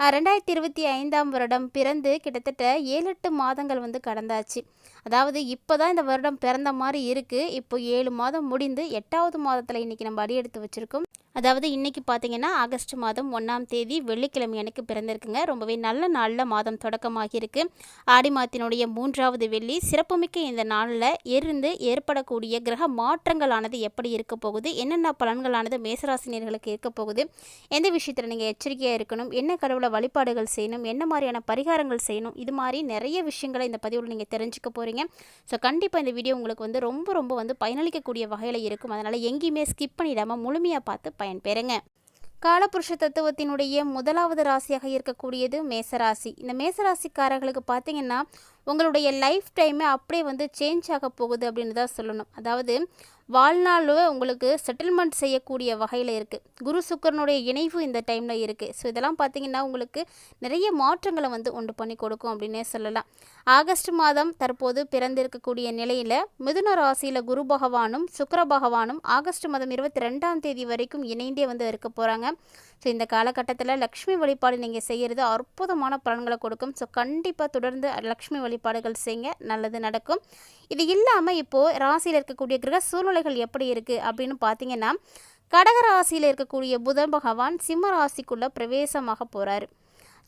ரெண்டாயிரத்தி இருபத்தி ஐந்தாம் வருடம் பிறந்து கிட்டத்தட்ட ஏழு எட்டு மாதங்கள் வந்து கடந்தாச்சு. அதாவது இப்போ தான் இந்த வருடம் பிறந்த மாதிரி இருக்குது இப்போ ஏழு மாதம் முடிந்து எட்டாவது மாதத்தில் இன்றைக்கி நம்ம அடி எடுத்து வச்சுருக்கோம். அதாவது இன்றைக்கி பார்த்தீங்கன்னா ஆகஸ்ட் மாதம் ஒன்றாம் தேதி வெள்ளிக்கிழமை எனக்கு பிறந்திருக்குங்க. ரொம்பவே நல்ல நாளில் மாதம் தொடக்கமாகியிருக்கு ஆடி மாதத்தினுடைய மூன்றாவது வெள்ளி சிறப்புமிக்க இந்த நாளில் இருந்து ஏற்படக்கூடிய கிரக மாற்றங்களானது எப்படி இருக்க போகுது? என்னென்ன பலன்களானது மேசராசினியர்களுக்கு இருக்க போகுது? எந்த விஷயத்தில் நீங்கள் எச்சரிக்கையாக இருக்கணும்? என்ன கடவுள் வழிபாடுகள் செய்யணும் என்ன மாதிரியான பரிகாரங்கள் செய்யணும் இது மாதிரி நிறைய விஷயங்களை இந்த பதிவில் நீங்கள் தெரிஞ்சுக்க போகிறீங்க ஸோ கண்டிப்பாக இந்த வீடியோ உங்களுக்கு வந்து ரொம்ப ரொம்ப வந்து பயனளிக்கக்கூடிய வகையில் இருக்கும். அதனால் எங்கேயுமே ஸ்கிப் பண்ணிடாமல் முழுமையாக பார்த்து பயன்பெறுங்க. காலபுருஷ தத்துவத்தினுடைய முதலாவது ராசியாக இருக்கக்கூடியது மேசராசி. இந்த மேசராசிக்காரர்களுக்கு பார்த்தீங்கன்னா உங்களுடைய லைஃப் டைமே அப்படியே வந்து சேஞ்ச் ஆக போகுது அப்படின்னு தான் சொல்லணும். அதாவது வாழ்நாளில் உங்களுக்கு செட்டில்மெண்ட் செய்யக்கூடிய வகையில் இருக்குது குரு சுக்கரனுடைய இணைவு இந்த டைமில் இருக்குது ஸோ இதெல்லாம் பார்த்தீங்கன்னா உங்களுக்கு நிறைய மாற்றங்களை வந்து உண்டு பண்ணி கொடுக்கும் அப்படின்னே சொல்லலாம். ஆகஸ்ட் மாதம் தற்போது பிறந்திருக்கக்கூடிய நிலையில் மிதுன ராசியில் குரு பகவானும் சுக்கிர பகவானும் ஆகஸ்ட் மாதம் இருபத்தி ரெண்டாம் தேதி வரைக்கும் இணைந்தே வந்து இருக்க போகிறாங்க ஸோ இந்த காலகட்டத்தில் லக்ஷ்மி வழிபாடு நீங்கள் செய்கிறது அற்புதமான பலன்களை கொடுக்கும். ஸோ கண்டிப்பாக தொடர்ந்து லக்ஷ்மி வழிபாடுகள் செய்யுங்க நல்லது நடக்கும். இது இல்லாமல் இப்போது ராசியில் இருக்கக்கூடிய கிரக சூழ்நிலைகள் எப்படி இருக்குது அப்படின்னு பார்த்தீங்கன்னா கடகராசியில் இருக்கக்கூடிய புதன் பகவான் சிம்ம ராசிக்குள்ளே பிரவேசமாக போகிறாரு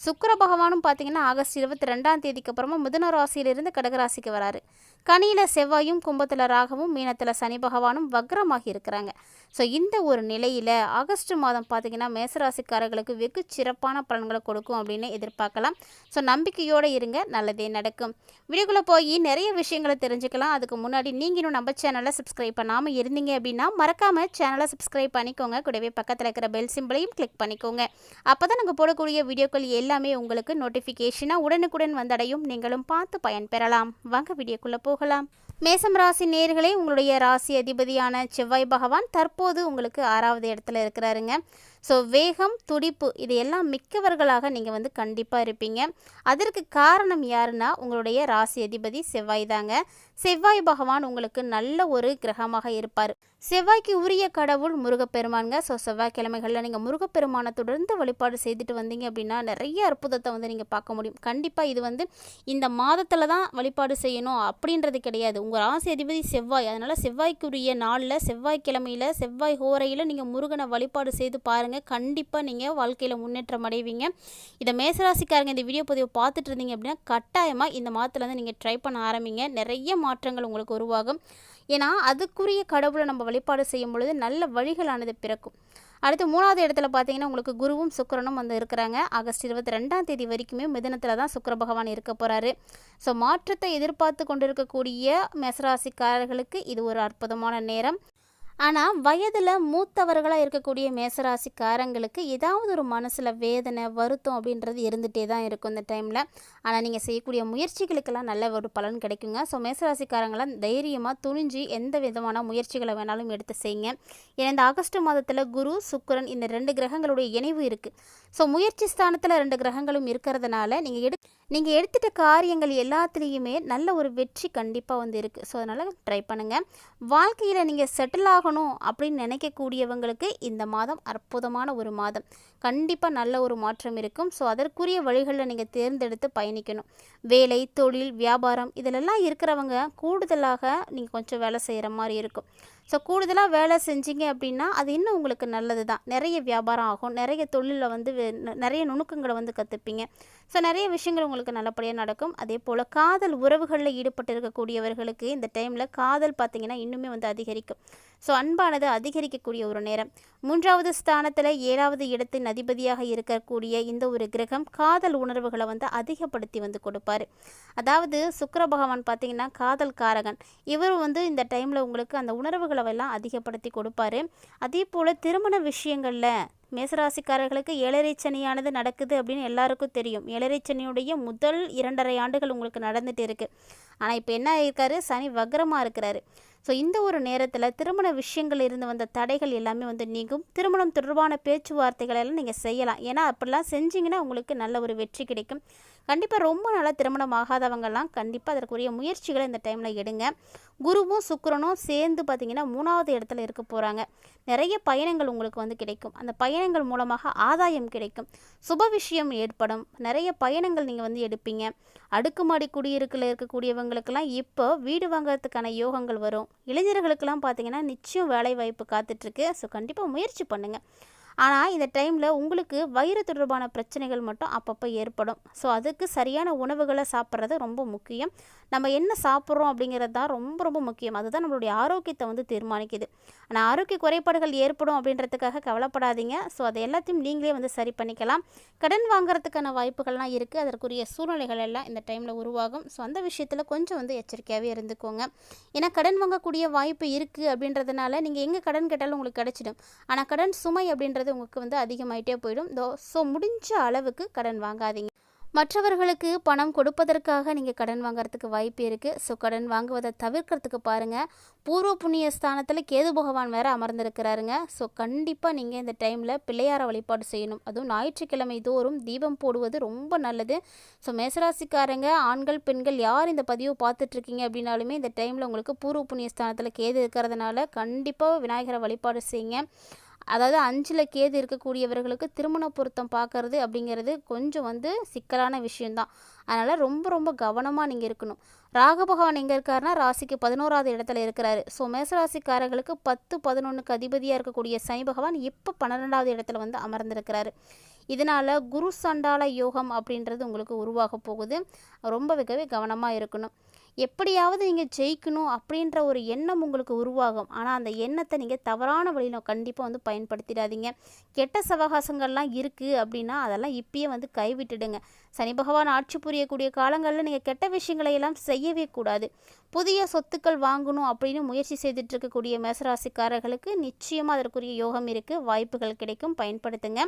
சுக்கர பகவானும் பார்த்தீங்கன்னா ஆகஸ்ட் இருபத்தி ரெண்டாம் தேதிக்கு அப்புறமா மிதுன ராசியிலிருந்து கடகராசிக்கு வராரு. கனியில் செவ்வாயும் கும்பத்தில் ராகவும் மீனத்தில் சனி பகவானும் வக்ரமாகி இருக்கிறாங்க. ஸோ இந்த ஒரு நிலையில் ஆகஸ்ட் மாதம் பார்த்தீங்கன்னா மேசராசிக்காரர்களுக்கு வெகு சிறப்பான பலன்களை கொடுக்கும் அப்படின்னு எதிர்பார்க்கலாம். ஸோ நம்பிக்கையோடு இருங்க நல்லதே நடக்கும். வீடியோக்குள்ளே போய் நிறைய விஷயங்களை தெரிஞ்சுக்கலாம். அதுக்கு முன்னாடி நீங்கள் இன்னும் நம்ம சேனலை சப்ஸ்கிரைப் பண்ணாமல் இருந்தீங்க அப்படின்னா மறக்காமல் சேனலை சப்ஸ்கிரைப் பண்ணிக்கோங்க. கூடவே பக்கத்தில் இருக்கிற பெல் சிம்பிளையும் கிளிக் பண்ணிக்கோங்க. அப்போ தான் நாங்கள் போடக்கூடிய வீடியோக்கள் எல்லாமே உங்களுக்கு நோட்டிஃபிகேஷனாக உடனுக்குடன் வந்தடையும். நீங்களும் பார்த்து பயன்பெறலாம். வாங்க வீடியோக்குள்ளே போகலாம். மேசம் ராசி நேர்களே உங்களுடைய ராசி அதிபதியான செவ்வாய் பகவான் தற்போது உங்களுக்கு ஆறாவது இடத்துல இருக்கிறாருங்க. ஸோ வேகம் துடிப்பு இது எல்லாம் மிக்கவர்களாக நீங்கள் வந்து கண்டிப்பாக இருப்பீங்க. அதற்கு காரணம் யாருன்னா உங்களுடைய ராசி அதிபதி செவ்வாய் தாங்க. செவ்வாய் பகவான் உங்களுக்கு நல்ல ஒரு கிரகமாக இருப்பார். செவ்வாய்க்கு உரிய கடவுள் முருகப்பெருமானுங்க. ஸோ செவ்வாய்க்கிழமைகளில் நீங்கள் முருகப்பெருமானை தொடர்ந்து வழிபாடு செய்துட்டு வந்தீங்க அப்படின்னா நிறைய அற்புதத்தை வந்து நீங்கள் பார்க்க முடியும். கண்டிப்பாக இது வந்து இந்த மாதத்தில் தான் வழிபாடு செய்யணும் அப்படின்றது கிடையாது. உங்கள் ராசி அதிபதி செவ்வாய். அதனால் செவ்வாய்க்குரிய நாளில் செவ்வாய்க்கிழமையில் செவ்வாய் ஹோரையில் நீங்கள் முருகனை வழிபாடு செய்து பாருங்கள் கண்டிப்பாக நீங்கள் வாழ்க்கையில் முன்னேற்றம் அடைவீங்க. இதை மேசராசிக்காரங்க இந்த வீடியோ பதிவை பார்த்துட்டு இருந்தீங்க அப்படின்னா கட்டாயமாக இந்த மாதத்தில் வந்து நீங்கள் ட்ரை பண்ண ஆரம்பிங்க. நிறைய மாற்றங்கள் உங்களுக்கு உருவாகும். ஏன்னா அதுக்குரிய கடவுளை நம்ம வழிபாடு செய்யும் பொழுது நல்ல வழிகளானது பிறக்கும். அடுத்து மூணாவது இடத்துல பார்த்தீங்கன்னா உங்களுக்கு குருவும் சுக்கரனும் வந்து இருக்கிறாங்க. ஆகஸ்ட் இருபத்தி ரெண்டாம் தேதி வரைக்குமே மிதனத்தில் தான் சுக்கிர பகவான் இருக்க போகிறாரு ஸோ மாற்றத்தை எதிர்பார்த்து கொண்டிருக்கக்கூடிய மேசராசிக்காரர்களுக்கு இது ஒரு அற்புதமான நேரம். ஆனால் வயதில் மூத்தவர்களாக இருக்கக்கூடிய மேசராசிக்காரங்களுக்கு ஏதாவது ஒரு மனசில் வேதனை வருத்தம் அப்படின்றது இருந்துகிட்டே தான் இருக்கும் இந்த டைமில். ஆனால் நீங்கள் செய்யக்கூடிய முயற்சிகளுக்கெல்லாம் நல்ல ஒரு பலன் கிடைக்குங்க. ஸோ மேசராசிக்காரங்களாம் தைரியமாக துணிஞ்சு எந்த விதமான முயற்சிகளை வேணாலும் எடுத்து செய்யுங்க. ஏன்னா இந்த ஆகஸ்ட் மாதத்தில் குரு சுக்கரன் இந்த ரெண்டு கிரகங்களுடைய இணைவு இருக்குது ஸோ முயற்சி ஸ்தானத்தில் ரெண்டு கிரகங்களும் இருக்கிறதுனால நீங்கள் எடு நீங்கள் எடுத்துகிட்ட காரியங்கள் எல்லாத்துலேயுமே நல்ல ஒரு வெற்றி கண்டிப்பாக வந்து இருக்குது ஸோ அதனால் ட்ரை பண்ணுங்கள் வாழ்க்கையில் நீங்கள் செட்டில் ஆகணும் அப்படின்னு நினைக்கக்கூடியவங்களுக்கு இந்த மாதம் அற்புதமான ஒரு மாதம். கண்டிப்பாக நல்ல ஒரு மாற்றம் இருக்கும். ஸோ அதற்குரிய வழிகளில் நீங்கள் தேர்ந்தெடுத்து பயணிக்கணும். வேலை தொழில் வியாபாரம் இதிலெல்லாம் இருக்கிறவங்க கூடுதலாக நீங்கள் கொஞ்சம் வேலை செய்கிற மாதிரி இருக்கும். ஸோ கூடுதலாக வேலை செஞ்சீங்க அப்படின்னா அது இன்னும் உங்களுக்கு நல்லது தான் நிறைய வியாபாரம் ஆகும். நிறைய தொழிலில் வந்து நிறைய நுணுக்கங்களை வந்து கற்றுப்பீங்க ஸோ நிறைய விஷயங்கள் உங்களுக்கு நல்லபடியாக நடக்கும். அதே போல் காதல் உறவுகளில் ஈடுபட்டு இருக்கக்கூடியவர்களுக்கு இந்த டைமில் காதல் பார்த்திங்கன்னா இன்னுமே வந்து அதிகரிக்கும். ஸோ அன்பானது அதிகரிக்கக்கூடிய ஒரு நேரம். மூன்றாவது ஸ்தானத்தில் ஏழாவது இடத்தின் அதிபதியாக இருக்கக்கூடிய இந்த ஒரு கிரகம் காதல் உணர்வுகளை வந்து அதிகப்படுத்தி வந்து கொடுப்பார். அதாவது சுக்கர பகவான் பார்த்தீங்கன்னா காதல் காரகன். இவர் வந்து இந்த டைமில் உங்களுக்கு அந்த உணர்வுகளை எல்லாம் அதிகப்படுத்தி கொடுப்பாரு. அதே போல் திருமண விஷயங்களில் மேசராசிக்காரர்களுக்கு ஏழரை சனியானது நடக்குது அப்படின்னு எல்லாருக்கும் தெரியும். ஏழரை சனியுடைய முதல் இரண்டரை ஆண்டுகள் உங்களுக்கு நடந்துகிட்டு இருக்குது ஆனால் இப்போ என்ன ஆயிருக்காரு? சனி வக்ரமாக இருக்கிறாரு. ஸோ இந்த ஒரு நேரத்தில் திருமண விஷயங்கள் இருந்து வந்த தடைகள் எல்லாமே வந்து நீங்கும். திருமணம் தொடர்பான பேச்சுவார்த்தைகள் எல்லாம் நீங்கள் செய்யலாம். ஏன்னா அப்படிலாம் செஞ்சீங்கன்னா உங்களுக்கு நல்ல ஒரு வெற்றி கிடைக்கும். கண்டிப்பாக ரொம்ப நல்லா திருமணம் ஆகாதவங்கெல்லாம் கண்டிப்பாக அதற்குரிய முயற்சிகளை இந்த டைமில் எடுங்க. குருவும் சுக்கரனும் சேர்ந்து பார்த்தீங்கன்னா மூணாவது இடத்துல இருக்க போகிறாங்க நிறைய பயணங்கள் உங்களுக்கு வந்து கிடைக்கும். அந்த பயணங்கள் மூலமாக ஆதாயம் கிடைக்கும். சுப விஷயம் ஏற்படும். நிறைய பயணங்கள் நீங்கள் வந்து எடுப்பீங்க. அடுக்குமாடி குடியிருக்கில் இருக்கக்கூடியவங்களுக்கெல்லாம் இப்போ வீடு வாங்குறதுக்கான யோகங்கள் வரும். இளைஞர்களுக்கெல்லாம் பார்த்தீங்கன்னா நிச்சயம் வேலை வாய்ப்பு காத்துட்ருக்கு ஸோ கண்டிப்பாக முயற்சி பண்ணுங்கள் ஆனால் இந்த டைமில் உங்களுக்கு வயிறு தொடர்பான பிரச்சனைகள் மட்டும் அப்பப்போ ஏற்படும். ஸோ அதுக்கு சரியான உணவுகளை சாப்பிட்றது ரொம்ப முக்கியம். நம்ம என்ன சாப்பிட்றோம் அப்படிங்கிறது தான் ரொம்ப ரொம்ப முக்கியம். அதுதான் நம்மளுடைய ஆரோக்கியத்தை வந்து தீர்மானிக்குது. ஆனால் ஆரோக்கிய குறைபாடுகள் ஏற்படும் அப்படின்றதுக்காக கவலைப்படாதீங்க. ஸோ அதை எல்லாத்தையும் நீங்களே வந்து சரி பண்ணிக்கலாம். கடன் வாங்குறதுக்கான வாய்ப்புகள்லாம் இருக்குது அதற்குரிய சூழ்நிலைகள் எல்லாம் இந்த டைமில் உருவாகும். ஸோ அந்த விஷயத்தில் கொஞ்சம் வந்து எச்சரிக்கையாகவே இருந்துக்கோங்க. ஏன்னா கடன் வாங்கக்கூடிய வாய்ப்பு இருக்குது அப்படின்றதுனால நீங்கள் எங்கே கடன் கேட்டாலும் உங்களுக்கு கிடச்சிடும். ஆனால் கடன் சுமை அப்படின்றது உங்களுக்கு வந்து அதிகமாயிட்டே போயிடும். தோ ஸோ முடிஞ்ச அளவுக்கு கடன் வாங்காதீங்க. மற்றவர்களுக்கு பணம் கொடுப்பதற்காக நீங்கள் கடன் வாங்குறதுக்கு வாய்ப்பு இருக்குது ஸோ கடன் வாங்குவதை தவிர்க்கிறதுக்கு பாருங்கள் பூர்வ புண்ணிய ஸ்தானத்தில் கேது பகவான் வேறு அமர்ந்திருக்கிறாருங்க. ஸோ கண்டிப்பாக நீங்கள் இந்த டைமில் பிள்ளையார வழிபாடு செய்யணும். அதுவும் ஞாயிற்றுக்கிழமை தோறும் தீபம் போடுவது ரொம்ப நல்லது. ஸோ மேசராசிக்காரங்க ஆண்கள் பெண்கள் யார் இந்த பதிவு பார்த்துட்ருக்கீங்க அப்படின்னாலுமே இந்த டைமில் உங்களுக்கு பூர்வ புண்ணிய ஸ்தானத்தில் கேது இருக்கிறதுனால கண்டிப்பாக விநாயகரை வழிபாடு செய்யுங்க. அதாவது அஞ்சில் கேது இருக்கக்கூடியவர்களுக்கு திருமண பொருத்தம் பார்க்கறது அப்படிங்கிறது கொஞ்சம் வந்து சிக்கலான விஷயந்தான் அதனால் ரொம்ப ரொம்ப கவனமாக நீங்கள் இருக்கணும். ராக பகவான் எங்கே இருக்காருன்னா ராசிக்கு பதினோராவது இடத்துல இருக்கிறாரு. ஸோ மேசராசிக்காரர்களுக்கு பத்து பதினொன்றுக்கு அதிபதியாக இருக்கக்கூடிய சனி பகவான் இப்போ பன்னிரெண்டாவது இடத்துல வந்து அமர்ந்திருக்கிறாரு. இதனால் குரு சண்டால யோகம் அப்படின்றது உங்களுக்கு உருவாக போகுது. ரொம்ப மிகவே கவனமாக இருக்கணும். எப்படியாவது நீங்கள் ஜெயிக்கணும் அப்படின்ற ஒரு எண்ணம் உங்களுக்கு உருவாகும். ஆனால் அந்த எண்ணத்தை நீங்கள் தவறான வழியில் கண்டிப்பாக வந்து பயன்படுத்திடாதீங்க. கெட்ட சவகாசங்கள்லாம் இருக்குது அப்படின்னா அதெல்லாம் இப்பயே வந்து கைவிட்டுடுங்க. சனி பகவான் ஆட்சி புரியக்கூடிய காலங்களில் நீங்கள் கெட்ட விஷயங்களை எல்லாம் செய்யவே கூடாது. புதிய சொத்துக்கள் வாங்கணும் அப்படின்னு முயற்சி செய்துட்டு இருக்கக்கூடிய மேசராசிக்காரர்களுக்கு நிச்சயமாக அதற்குரிய யோகம் இருக்குது வாய்ப்புகள் கிடைக்கும். பயன்படுத்துங்க.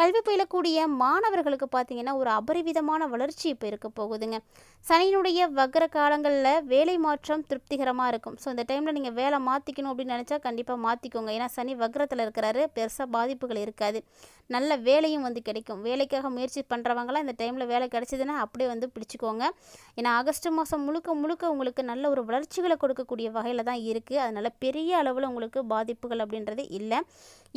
கல்வி பயிலக்கூடிய மாணவர்களுக்கு பார்த்தீங்கன்னா ஒரு அபரிவிதமான வளர்ச்சி இப்போ இருக்க போகுதுங்க. சனியினுடைய வக்கர காலங்களில் வேலை மாற்றம் திருப்திகரமாக இருக்கும். ஸோ இந்த டைமில் நீங்கள் வேலை மாற்றிக்கணும் அப்படின்னு நினச்சா கண்டிப்பாக மாற்றிக்கோங்க ஏன்னா சனி வக்ரத்தில் இருக்கிறாரு. பெருசாக பாதிப்புகள் இருக்காது. நல்ல வேலையும் வந்து கிடைக்கும். வேலைக்காக முயற்சி பண்ணுறவங்களாம் இந்த டைமில் வேலை கிடைச்சதுன்னா அப்படியே வந்து பிடிச்சிக்கோங்க. ஏன்னா ஆகஸ்ட் மாதம் முழுக்க முழுக்க உங்களுக்கு நல்ல ஒரு வளர்ச்சிகளை கொடுக்கக்கூடிய வகையில் தான் இருக்குது அதனால் பெரிய அளவில் உங்களுக்கு பாதிப்புகள் அப்படின்றது இல்லை.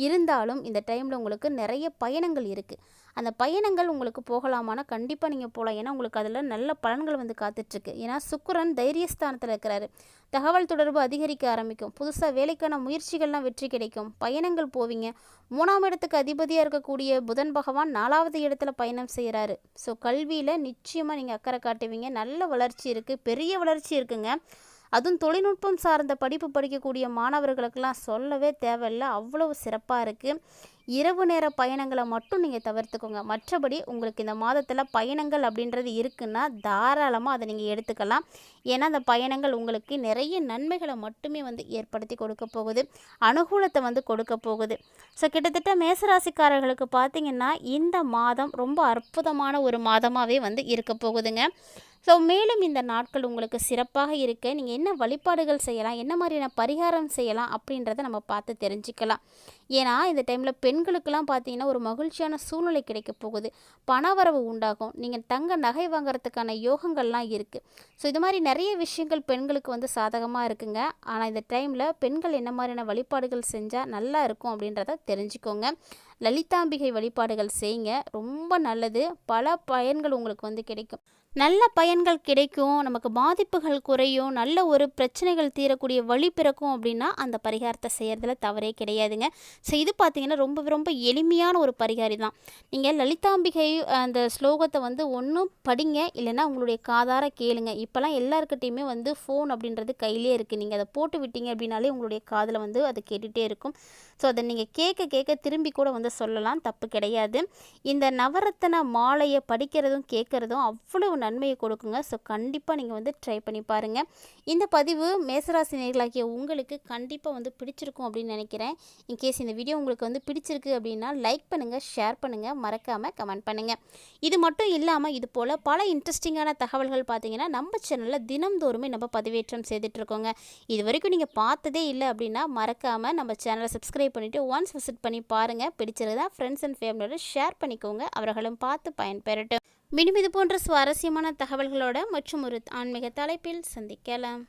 இருந்தாலும் இந்த டைமில் உங்களுக்கு நிறைய பயணங்கள் இருக்குது அந்த பயணங்கள் உங்களுக்கு போகலாமான்னா கண்டிப்பாக நீங்கள் போகலாம். ஏன்னா உங்களுக்கு அதில் நல்ல பலன்கள் வந்து காத்துட்ருக்கு ஏன்னா சுக்கிரன் தைரியஸ்தானத்தில் இருக்கிறாரு. தகவல் தொடர்பு அதிகரிக்க ஆரம்பிக்கும். புதுசாக வேலைக்கான முயற்சிகள்லாம் வெற்றி கிடைக்கும். பயணங்கள் போவீங்க. மூணாம் இடத்துக்கு அதிபதியாக இருக்கக்கூடிய புதன் பகவான் நாலாவது இடத்துல பயணம் செய்கிறாரு ஸோ கல்வியில் நிச்சயமாக நீங்கள் அக்கறை காட்டுவீங்க. நல்ல வளர்ச்சி இருக்குது பெரிய வளர்ச்சி இருக்குங்க. அதுவும் தொழில்நுட்பம் சார்ந்த படிப்பு படிக்கக்கூடிய மாணவர்களுக்கெல்லாம் சொல்லவே தேவையில்லை. அவ்வளவு சிறப்பாக இருக்குது இரவு நேர பயணங்களை மட்டும் நீங்கள் தவிர்த்துக்கோங்க. மற்றபடி உங்களுக்கு இந்த மாதத்தில் பயணங்கள் அப்படின்றது இருக்குன்னா தாராளமாக அதை நீங்கள் எடுத்துக்கலாம். ஏன்னா அந்த பயணங்கள் உங்களுக்கு நிறைய நன்மைகளை மட்டுமே வந்து ஏற்படுத்தி கொடுக்க போகுது. அனுகூலத்தை வந்து கொடுக்க போகுது. ஸோ கிட்டத்தட்ட மேசராசிக்காரர்களுக்கு பார்த்தீங்கன்னா இந்த மாதம் ரொம்ப அற்புதமான ஒரு மாதமாகவே வந்து இருக்க போகுதுங்க. ஸோ மேலும் இந்த நாட்கள் உங்களுக்கு சிறப்பாக இருக்க நீங்கள் என்ன வழிபாடுகள் செய்யலாம் என்ன மாதிரியான பரிகாரம் செய்யலாம் அப்படின்றத நம்ம பார்த்து தெரிஞ்சுக்கலாம். ஏன்னா இந்த டைமில் பெண்களுக்கெல்லாம் பார்த்தீங்கன்னா ஒரு மகிழ்ச்சியான சூழ்நிலை கிடைக்க போகுது. பணவரவு உண்டாகும். நீங்கள் தங்க நகை வாங்குறதுக்கான யோகங்கள்லாம் இருக்குது ஸோ இது மாதிரி நிறைய விஷயங்கள் பெண்களுக்கு வந்து சாதகமாக இருக்குங்க. ஆனால் இந்த டைமில் பெண்கள் என்ன மாதிரியான வழிபாடுகள் செஞ்சால் நல்லா இருக்கும் அப்படின்றத தெரிஞ்சுக்கோங்க. லலிதாம்பிகை வழிபாடுகள் செய்யுங்க. ரொம்ப நல்லது. பல பயன்கள் உங்களுக்கு வந்து கிடைக்கும். நல்ல பயன்கள் கிடைக்கும் நமக்கு பாதிப்புகள் குறையும் நல்ல ஒரு பிரச்சனைகள் தீரக்கூடிய வழி பிறக்கும் அப்படின்னா அந்த பரிகாரத்தை செய்கிறதுல தவறே கிடையாதுங்க. ஸோ இது பார்த்தீங்கன்னா ரொம்ப ரொம்ப எளிமையான ஒரு பரிகாரி தான். நீங்கள் லலிதாம்பிகை அந்த ஸ்லோகத்தை வந்து ஒன்றும் படிங்க இல்லைன்னா உங்களுடைய காதார கேளுங்க. இப்போல்லாம் எல்லாருக்கிட்டையுமே வந்து ஃபோன் அப்படின்றது கையிலே இருக்குது நீங்கள் அதை போட்டு விட்டீங்க அப்படின்னாலே உங்களுடைய காதில் வந்து அது கேட்டுகிட்டே இருக்கும். ஸோ அதை நீங்கள் கேட்க கேட்க திரும்பி கூட வந்து சொல்லலாம். தப்பு கிடையாது. இந்த நவரத்தன மாலையை படிக்கிறதும் கேட்குறதும் அவ்வளவு நன்மையை கொடுக்குங்க. ஸோ கண்டிப்பாக நீங்கள் வந்து ட்ரை பண்ணி பாருங்கள் இந்த பதிவு மேசராசி நேர்களாகிய உங்களுக்கு கண்டிப்பாக வந்து பிடிச்சிருக்கும் அப்படின்னு நினைக்கிறேன். இன்கேஸ் இந்த வீடியோ உங்களுக்கு வந்து பிடிச்சிருக்கு அப்படின்னா லைக் பண்ணுங்கள் ஷேர் பண்ணுங்கள் மறக்காமல் கமெண்ட் பண்ணுங்கள் இது மட்டும் இல்லாமல் இது போல் பல இன்ட்ரெஸ்டிங்கான தகவல்கள் பார்த்தீங்கன்னா நம்ம சேனலில் தினம்தோறுமே நம்ம பதிவேற்றம் செய்துட்ருக்கோங்க இது வரைக்கும் நீங்கள் பார்த்ததே இல்லை அப்படின்னா மறக்காமல் நம்ம சேனலை சப்ஸ்கிரைப் பண்ணிவிட்டு ஒன்ஸ் விசிட் பண்ணி பாருங்கள் பிடிச்சிருந்தா ஃப்ரெண்ட்ஸ் அண்ட் ஃபேமிலியோட ஷேர் பண்ணிக்கோங்க. அவர்களும் பார்த்து பயன்பெறட்டும். மீண்டும் இது போன்ற சுவாரஸ்யமான தகவல்களோட மற்றும் ஒரு ஆன்மீக தலைப்பில் சந்திக்கலாம்.